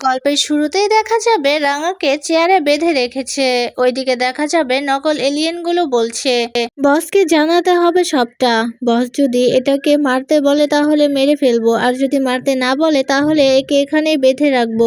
গল্পের শুরুতেই দেখা যাবে রাঙাকে চেয়ারে বেঁধে রেখেছে। ওইদিকে দেখা যাবে নকল এলিয়েনগুলো বলছে, বসকে জানাতে হবে সবটা। বস যদি এটাকে মারতে বলে তাহলে মেরে ফেলব, আর যদি মারতে না বলে তাহলে একে এখানেই বেঁধে রাখব।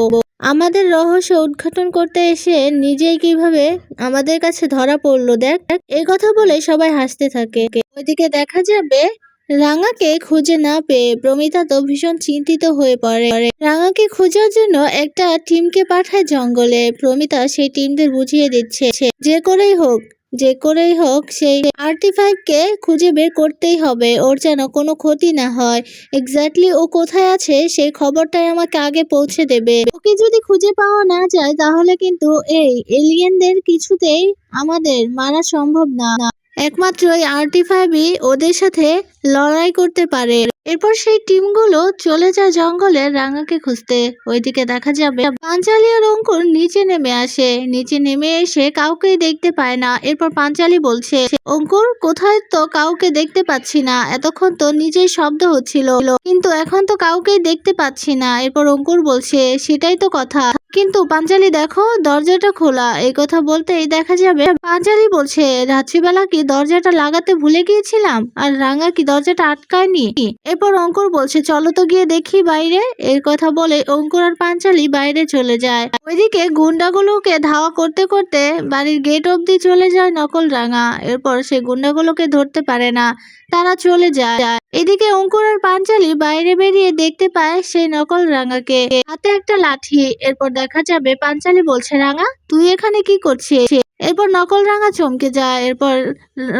আমাদের রহস্য উদ্ঘাটন করতে এসে নিজেই কীভাবে আমাদের কাছে ধরা পড়ল দেখ। এই কথা বলে সবাই হাসতে থাকে। ওইদিকে দেখা যাবে রাঙাকে খুঁজে না পেয়ে প্রমিতা তো ভীষণ চিন্তিত হয়ে পড়ে। রাঙাকে খোঁজার জন্য একটা টিমকে পাঠায় জঙ্গলে। প্রমিতা সেই টিমদের বুঝিয়ে দিচ্ছে যে করেই হোক, যে করেই হোক সেই আরটি কে খুঁজে বের করতেই হবে, ওর যেন কোনো ক্ষতি না হয়। এক্স্যাক্টলি ও কোথায় আছে সেই খবরটাই আমাকে আগে পৌঁছে দেবে। ওকে যদি খুঁজে পাওয়া না যায় তাহলে কিন্তু এই এলিয়েনদের কিছুতেই আমাদের মারা সম্ভব না। একমাত্র আরটি ফাইভই ওদের সাথে লড়াই করতে পারে। এরপর সেই টিমগুলো চলে যায় জঙ্গলে রাঙাকে খুঁজতে। ওইদিকে দেখা যাবে পাঞ্চালি আর অঙ্কুর নিচে নেমে আসে। নিচে নেমে এসে কাউকেই দেখতে পায় না। এরপর পাঞ্চালি বলছে, অঙ্কুর, কোথায় তো কাউকে দেখতে পাচ্ছি না? এতক্ষণ তো নিজেই শব্দ হচ্ছিল। কিন্তু এখন তো কাউকেই দেখতে পাচ্ছি না। এরপর অঙ্কুর বলছে, সেটাই তো কথা। কিন্তু পাঞ্চালি দেখো, দরজাটা খোলা। এই কথা বলতেই দেখা যাবে পাঞ্চালি বলছে, রাত্রিবেলা কি দরজাটা লাগাতে ভুলে গিয়েছিলাম? আর রাঙা কি দরজাটা আটকায়নি? এরপর অঙ্কুর বলছে, চলো তো গিয়ে দেখি বাইরে। এর কথা বলে অঙ্কুর আর পাঞ্চালি বাইরে চলে যায়। ওইদিকে গুন্ডাগুলোকে ধাওয়া করতে করতে বাড়ির গেট অবধি চলে যায় নকল রাঙা। এরপর সে গুন্ডাগুলোকে ধরতে পারে না, তারা চলে যায়। এদিকে অঙ্কুর আর পাঞ্চালি বাইরে বেরিয়ে দেখতে পায় সেই নকল রাঙাকে। হাতে একটা লাঠি, এরপর দেখা যাবে। পাঞ্চালি বলছে রাঙা তুই এখানে কি করছিস? এরপর নকল রাঙা চমকে যায়, এরপর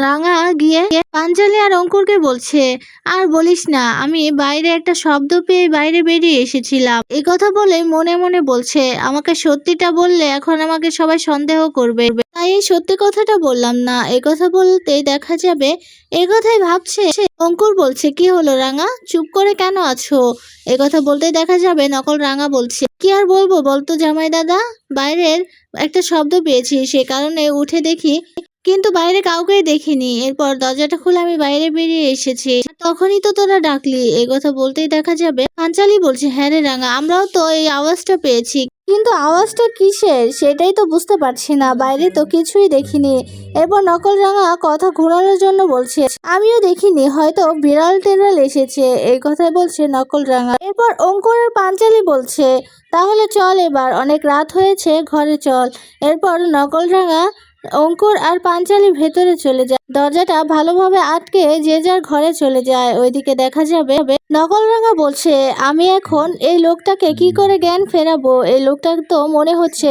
রাঙা গিয়ে পাঞ্জালি আর অঙ্কুরকে বলছে, আর বলিস না, আমি বাইরে একটা শব্দ পেয়ে বাইরে বেরিয়ে এসেছিলাম। এই কথা বলে মনে মনে বলছে, আমাকে সত্যিটা বললে এখন আমাকে সবাই সন্দেহ করবে। তাই এই সত্যি কথাটা বললাম না এই কথা বলতে দেখা যাবে, এ কথাই ভাবছে অঙ্কুর বলছে, কি হলো রাঙা? চুপ করে কেন আছো? এ কথা বলতে দেখা যাবে নকল রাঙা বলছে, কি আর বলব বলতো জামাই দাদা? বাইরের একটা শব্দ পেয়েছি, সে কারণে উঠে দেখি কিন্তু বাইরে কাউকেই দেখিনি। এরপর দরজাটা খুলে আমি বাইরে বেরিয়ে এসেছি। তখনই তো তোরা ডাকলি। এই কথা বলতেই দেখা যাবে। পাঞ্চালি বলছে হ্যাঁ রে রাঙা, আমরাও তো এই আওয়াজটা পেয়েছি। কিন্তু আওয়াজটা কিসের? সেটাই তো বুঝতে পারছি না। বাইরে তো কিছুই দেখিনি। এরপর নকল রাঙা কথা ঘোরানোর জন্য বলছে, আমিও দেখিনি। হয়তো বিড়াল টেরাল এসেছে। এই কথাই বলছে নকল রাঙা এরপর অঙ্কুর আর পাঞ্চালি বলছে, তাহলে চল এবার। অনেক রাত হয়েছে, ঘরে চল। এরপর নকল রাঙা অঙ্কুর আর পাঞ্চালি ভেতরে চলে যায়। দরজাটা ভালোভাবে আটকে যে যার ঘরে চলে যায়। ওইদিকে দেখা যাবে নকল রাঙা বলছে, আমি এখন এই লোকটাকে কি করে জ্ঞান ফেরাবো? এই লোকটা তো মনে হচ্ছে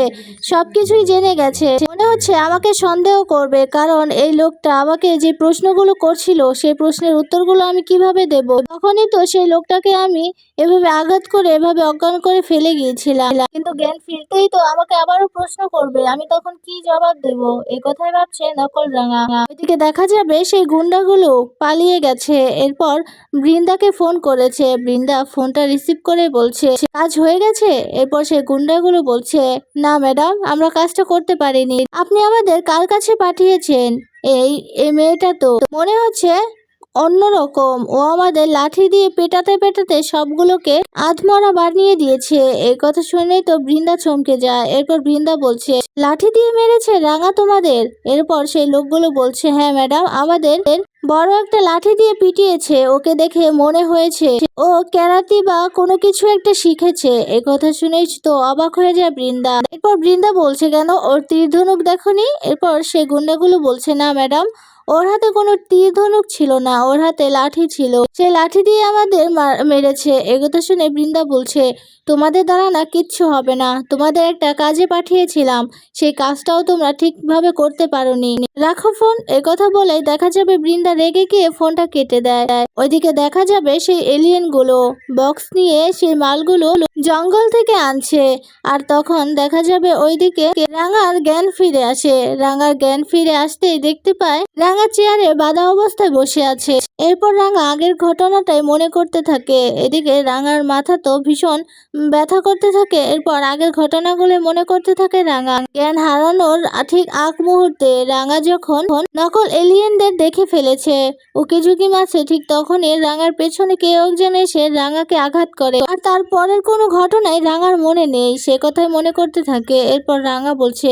সবকিছুই জেনে গেছে। মনে হচ্ছে আমাকে সন্দেহ করবে, কারণ এই লোকটা আমাকে যে প্রশ্নগুলো করছিল, সেই প্রশ্নের উত্তরগুলো আমি কীভাবে দেব? তখনই তো সেই লোকটাকে আমি এভাবে আঘাত করে, এভাবে অজ্ঞান করে ফেলে গিয়েছিলাম। কিন্তু জ্ঞান ফিরতেই তো আমাকে আবারও প্রশ্ন করবে, আমি তখন কি জবাব দেব? এই কথাই ভাবছে নকল রাঙা ওইদিকে দেখা যাবে সেই গুন্ডাগুলো পালিয়ে গেছে। এরপর বৃন্দাকে ফোন করেছে বৃন্দা ফোনটা রিসিভ করে বলছে, কাজ হয়ে গেছে? এরপর সে গুন্ডাগুলো বলছে, না ম্যাডাম, আমরা কাজটা করতে পারিনি। আপনি আমাদের কার কাছে পাঠিয়েছেন? এই মেয়েটা তো। মনে হচ্ছে অন্যরকম। ও আমাদের লাঠি দিয়ে পেটাতে পেটাতে সবগুলোকে আধমরা বানিয়ে দিয়েছে। এই কথা শুনেই তো বৃন্দা চমকে যায়। এরপর বৃন্দা বলছে, লাঠি দিয়ে মেরেছে রাঙা তোমাদের? এরপর সেই লোকগুলো বলছে হ্যাঁ ম্যাডাম, আমাদের বড় একটা লাঠি দিয়ে পিটিয়েছে। ওকে দেখে মনে হয়েছে ও ক্যারাতি বা কোনো কিছু একটা শিখেছে। এই কথা শুনেই তো অবাক হয়ে যায় বৃন্দা। এরপর বৃন্দা বলছে, কেন ওর তীর ধনুক দেখনি? এরপর সে গুন্ডাগুলো বলছে, না ম্যাডাম ওর হাতে কোনো তীর ধনুক ছিল না, ওর হাতে লাঠি ছিল। সে লাঠি দিয়ে আমাদের মার- মেরেছে। এগোতে শুনে বৃন্দা বলছে, তোমাদের দ্বারা না কিচ্ছু হবে না। তোমাদের একটা কাজে পাঠিয়েছিলাম। সেই কাজটাও তোমরা ঠিকভাবে করতে পারোনি। রাখো ফোন। কথা বলে দেখা যাবে বৃন্দা রেগে গিয়ে ফোনটা কেটে দেয়। ওইদিকে দেখা যাবে সেই এলিয়েনগুলো বক্স নিয়ে সেই মালগুলো জঙ্গল থেকে আনছে। আর তখন দেখা যাবে ওইদিকে রাঙার জ্ঞান ফিরে আসে। রাঙার জ্ঞান ফিরে আসতেই দেখতে পায় রাঙা চেয়ারে বাঁধা অবস্থায় বসে আছে। এরপর রাঙা আগের ঘটনাটাই মনে করতে থাকে। এদিকে রাঙার মাথা তো ভীষণ ব্যথা করতে থাকে। এরপর আগের ঘটনাগুলো মনে করতে থাকে রাঙা। জ্ঞান হারানোর ঠিক আগ মুহূর্তে রাঙা যখন নকল এলিয়েনদের দেখে ফেলেছে, উকি ঝুঁকি মারছে, ঠিক তখনই রাঙার পেছনে কেউ একজন এসে রাঙাকে আঘাত করে। আর তারপরের কোনো ঘটনাই রাঙার মনে নেই, সে কথাই মনে করতে থাকে। এরপর রাঙা বলছে,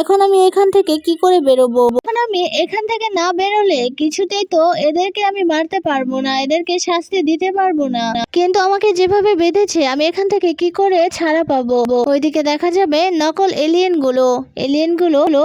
এখন আমি এখান থেকে কি করে বেরোবো? এখন আমি এখান থেকে না বেরোলে কিছুতেই তো এদেরকে আমি মারতে পারব না, এদেরকে শাস্তি দিতে পারব না। কিন্তু আমাকে যেভাবে বেঁধেছে, আমি এখান থেকে কি করে ছাড়া পাবো? ওইদিকে দেখা যাবে নকল এলিয়েনগুলো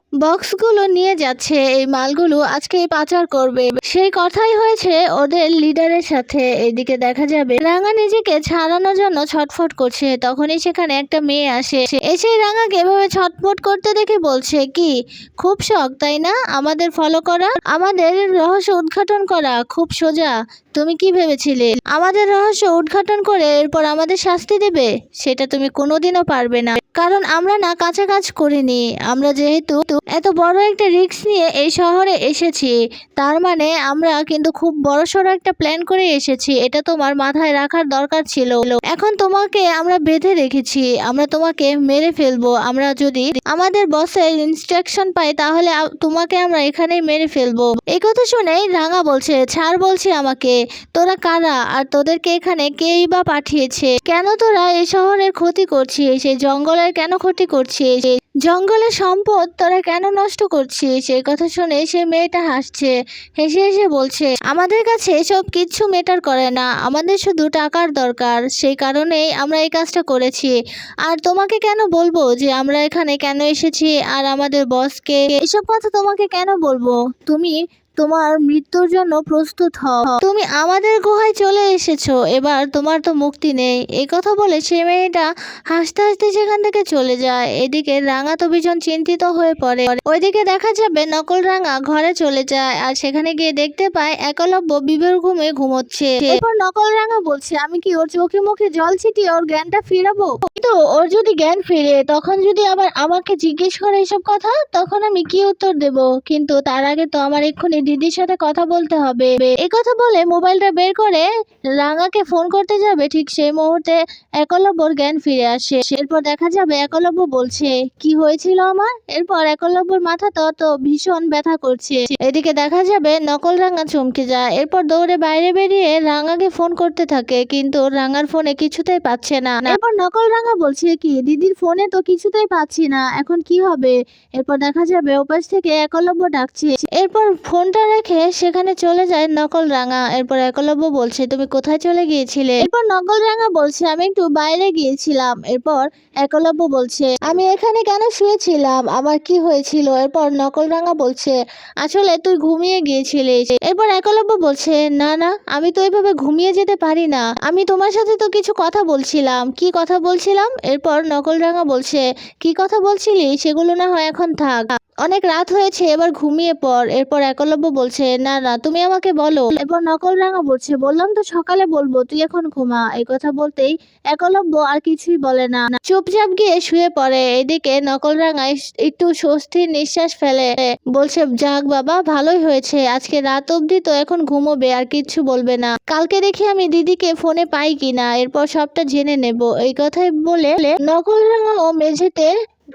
এলিয়েনগুলো বক্সগুলো নিয়ে যাচ্ছে, এই মালগুলো আজকে পাচার করবে। সেই কথাই হয়েছে ওদের লিডারের সাথে। এদিকে দেখা যাবে, রাঙা নিজেকে ছাড়ানোর জন্য ছটফট করছে। তখনই সেখানে একটা মেয়ে আসে। এসে রাঙাকে এভাবে ছটফট করতে দেখে বলছে, কি, খুব শখ, তাই না? আমাদের ফলো করা? আমাদের রহস্য উদ্ঘাটন করা? খুব সোজা। তুমি কি ভেবেছিলে? আমাদের রহস্য উদ্ঘাটন করে এরপর আমাদের শাস্তি দেবে? সেটা তুমি কোনোদিনও পারবে না। কারণ আমরা না কাছে কাজ করিনি আমরা যেহেতু এত বড় একটা রিস্ক নিয়ে এই শহরে এসেছি, তার মানে আমরা কিন্তু খুব বড়সড় একটা প্ল্যান করে এসেছি। এটা তোমার মাথায় রাখার দরকার ছিল। এখন তোমাকে আমরা বেঁধে রেখেছি। আমরা তোমাকে মেরে ফেলব। আমরা যদি আমাদের বসের ইনস্ট্রাকশন পাই, তাহলে তোমাকে আমরা এখানেই মেরে ফেলব। এই কথা শুনেই রাঙা বলছে, ছাড় বলছে আমাকে। তোরা কারা? আর তোদেরকে এখানে কেই বা পাঠিয়েছে? কেন তোরা এই শহরের ক্ষতি করছিস? সেই জঙ্গলের কেন ক্ষতি করছিস? জঙ্গলের সম্পদ তোরা কেন নষ্ট করছিস? এই কথা শুনে সে মেয়েটা হাসছে, হেসে হেসে বলছে, আমাদের কাছে এসব কিচ্ছু মেটার করে না। আমাদের শুধু টাকার দরকার। সেই কারণেই আমরা এই কাজটা করেছি। আর তোমাকে কেন বলব যে আমরা এখানে কেন এসেছি? আর আমাদের বসকে এসব কথা তোমাকে কেন বলব? তুমি তোমার মৃত্যুর জন্য প্রস্তুত হও। তুমি আমাদের গুহায় চলে এসেছ, এবার তোমার তো মুক্তি নেই। কথা বলে সে মেয়েটা হাসতে হাসতে সেখান থেকে চলে যায়। এদিকে রাঙা তো ভীষণ চিন্তিত হয়ে পড়ে। ওইদিকে দেখা যাবে নকল রাঙা ঘরে চলে যায় আর সেখানে গিয়ে দেখতে পায় একলব্য বিবের ঘুমে ঘুমোচ্ছে। এরপর নকল রাঙা বলছে, আমি কি ওর চোখে মুখে জল ছিটিয়ে ওর জ্ঞানটা ফিরাবো? কিন্তু ওর যদি জ্ঞান ফিরে, তখন যদি আবার আমাকে জিজ্ঞেস করে এসব কথা, তখন আমি কি উত্তর দেব? কিন্তু তার আগে তো আমার এক্ষুনি দিদির সাথে কথা বলতে হবে। এই কথা বলে মোবাইলটা বের করে রাঙাকে ফোন করতে যাবে। ঠিক সেই মুহূর্তে একলব্যর জ্ঞান ফিরে আসে। এরপর দেখা যাবে একলব্য বলছে, কি হয়েছিল আমার? এরপর একলব্যর মাথা তত ভীষণ ব্যথা করছে। এদিকে দেখা যাবে নকল রাঙা চমকে যায়। এরপর দৌড়ে বাইরে বেরিয়ে রাঙাকে ফোন করতে থাকে, কিন্তু রাঙার ফোনে কিছুতেই পাচ্ছে না। এরপর নকল রাঙা বলছে, কি, দিদির ফোনে তো কিছুতেই পাচ্ছি না। এখন কি হবে? এরপর দেখা যাবে ওপাশ থেকে একলব্য ডাকছে। এরপর ফোনটা রেখে সেখানে চলে যায় নকল রাঙা। এরপর একলব্য বলছে, তুমি কোথায় চলে গিয়েছিলে? এরপর নকল রাঙা বলছে, আমি একটু বাইরে গিয়েছিলাম। এরপর একলব্য বলছে, আমি এখানে কেন শুয়েছিলাম? আমার কি হয়েছিল? এরপর নকল রাঙা বলছে, আসলে তুই ঘুমিয়ে গিয়েছিলিস। এরপর একলব্য বলছে, না না, আমি তো এভাবে ঘুমিয়ে যেতে পারি না। আমি তোমার সাথে তো কিছু কথা বলছিলাম। কি কথা বলছিলাম? এরপর নকল রাঙা বলছে, কি কথা বলছিলি? সেগুলো না হয় এখন থাক। অনেক রাত হয়েছে, এবার ঘুমিয়ে পড়। এরপর একলব্য বলছে, না না, তুমি আমাকে বলো। এরপর নকল রাঙা বলছে, বললাম তো সকালে বলব, তুই এখন ঘুমা। এই কথা বলতেই একলব্য আর কিছুই বলে না। চুপচাপ গিয়ে শুয়ে পড়ে। এদিকে নকল রাঙা একটু স্বস্তির নিঃশ্বাস ফেলে। বলছে, যাক বাবা, ভালোই হয়েছে। আজকে রাত অবধি তো এখন ঘুমোবে, আর কিচ্ছু বলবে না। কালকে দেখি আমি দিদিকে ফোনে পাই কিনা। এরপর সবটা জেনে নেব। এই কথাই বলে নকল রাঙা ও মেঝেতে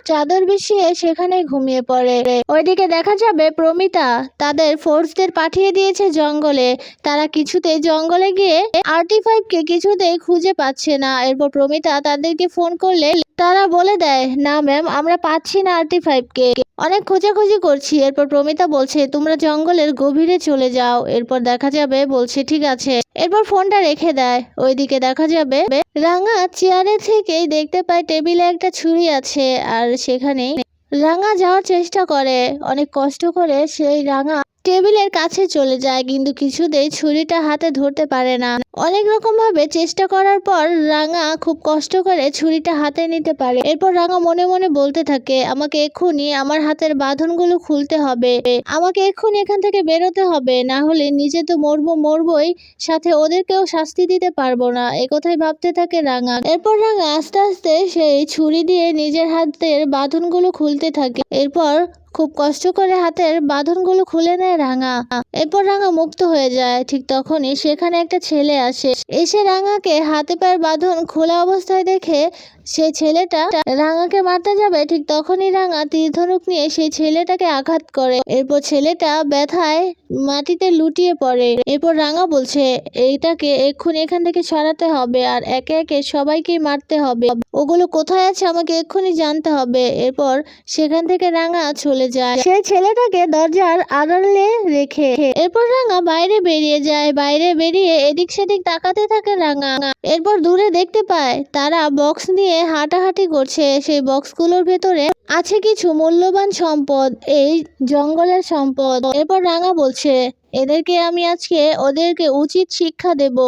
চাদর বিছিয়ে সেখানে ঘুমিয়ে পড়ে। ওইদিকে দেখা যাবে প্রমিতা তাদের ফোর্সদের পাঠিয়ে দিয়েছে জঙ্গলে। তারা কিছুতে জঙ্গলে গিয়ে আরটি ফাইভকে কিছুতেই খুঁজে পাচ্ছে না। এরপর প্রমিতা তাদেরকে ফোন করলে তারা বলে দেয়, না ম্যাম, আমরা পাচ্ছি না আরটি ফাইভকে অনেক খোঁজাখুঁজি করছি, এরপর প্রমিতা বলছে, তোমরা জঙ্গলের গভীরে চলে যাও। এরপর দেখা যাবে, বলছে, ঠিক আছে। এরপর ফোনটা রেখে দেয়। ওইদিকে দেখা যাবে, রাঙা চেয়ারে থেকেই দেখতে পায় টেবিলে একটা ছুরি আছে, আর সেখানে রাঙা যাওয়ার চেষ্টা করে। অনেক কষ্ট করে সেই রাঙা টেবিলের কাছে চলে যায়, কিন্তু কিছুতেই ছুরিটা হাতে ধরতে পারে না। অনেক রকম ভাবে চেষ্টা করার পর রাঙা খুব কষ্ট করে ছুরিটা হাতে নিতে পারে। এরপর রাঙা মনে মনে বলতে থাকে, আমাকে এক্ষুনি আমার হাতের বাঁধনগুলো খুলতে হবে। আমাকে এক্ষুনি এখান থেকে বেরোতে হবে। না হলে নিজে তো মরবো মরবই, সাথে ওদেরকেও শাস্তি দিতে পারব না। এ কথাই ভাবতে থাকে রাঙা। এরপর রাঙা আস্তে আস্তে সেই ছুরি দিয়ে নিজের হাতের বাঁধনগুলো খুলতে থাকে। এরপর খুব কষ্ট করে হাতের বাঁধনগুলো খুলে নেয় রাঙা। এরপর রাঙা মুক্ত হয়ে যায়। ঠিক তখনই সেখানে একটা ছেলে আসে। এসে রাঙাকে হাতে পায়ের বাঁধন খোলা অবস্থায় দেখে সেই ছেলেটা রাঙাকে মারতে যাবে, ঠিক তখনই রাঙা তীর ধনুক নিয়ে সেই ছেলেটাকে আঘাত করে। এরপর ছেলেটা ব্যথায় মাটিতে লুটিয়ে পড়ে। এরপর রাঙা বলছে, এইটাকে এক্ষুনি এখান থেকে সরাতে হবে আর একে একে সবাইকেই মারতে হবে। ওগুলো কোথায় আছে আমাকে এক্ষুনি জানতে হবে। এরপর সেখান থেকে রাঙা চলে যায়। সেই ছেলেটাকে দরজার আড়ালে রেখে এরপর রাঙা বাইরে বেরিয়ে যায়। বাইরে বেরিয়ে এদিক সেদিক তাকাতে থাকে রাঙা। এরপর দূরে দেখতে পায় তারা বক্স নিয়ে হাঁটাহাঁটি করছে। সেই বক্সগুলোর ভেতরে আছে কিছু মূল্যবান সম্পদ, এই জঙ্গলের সম্পদ। এরপর রাঙা বলছে, এদেরকে আমি আজকে ওদেরকে উচিত শিক্ষা দেব।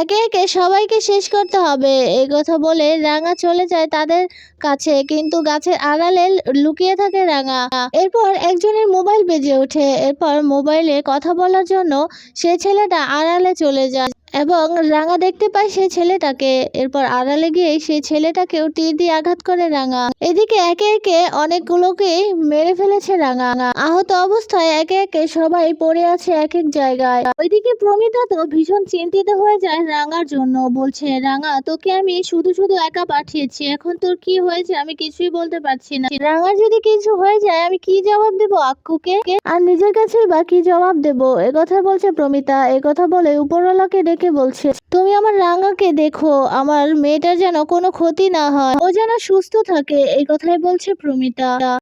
একে একে সবাইকে শেষ করতে হবে। এই কথা বলে রাঙা চলে যায় তাদের কাছে, কিন্তু গাছের আড়ালে লুকিয়ে থাকে রাঙা। এরপর একজনের মোবাইল বেজে ওঠে। এরপর মোবাইলে কথা বলার জন্য সে ছেলেটা আড়ালে চলে যায়। এবং রাঙা দেখতে পায় সেই ছেলেটাকে। এরপর আড়ালে গিয়ে সেই ছেলেটাকেও তীর দিয়ে আঘাত করে রাঙা। এদিকে একে একে অনেকগুলোকেই মেরে ফেলেছে রাঙা। আহত অবস্থায় একে একে সবাই পড়ে আছে এক এক জায়গায়। ওইদিকে প্রমিতা তো ভীষণ চিন্তিত হয়ে যায় রাঙার জন্য। বলছে, রাঙা, তোকে আমি শুধু শুধু একা পাঠিয়েছি। এখন তোর কি হয়েছে আমি কিছুই বলতে পারছি না। রাঙার যদি কিছু হয়ে যায় আমি কি জবাব দেবো আক্কুকে? আর নিজের কাছে বা কি জবাব দেব? কথা বলছে প্রমিতা। কথা বলে উপরওয়ালাকে ডেকে বলছে, তুমি আমার রাঙাকে দেখো, আমার মেয়েটার যেন কোনো ক্ষতি না হয়। ও যেন সুস্থ থাকে, এই কথাই বলছে প্রমিতা।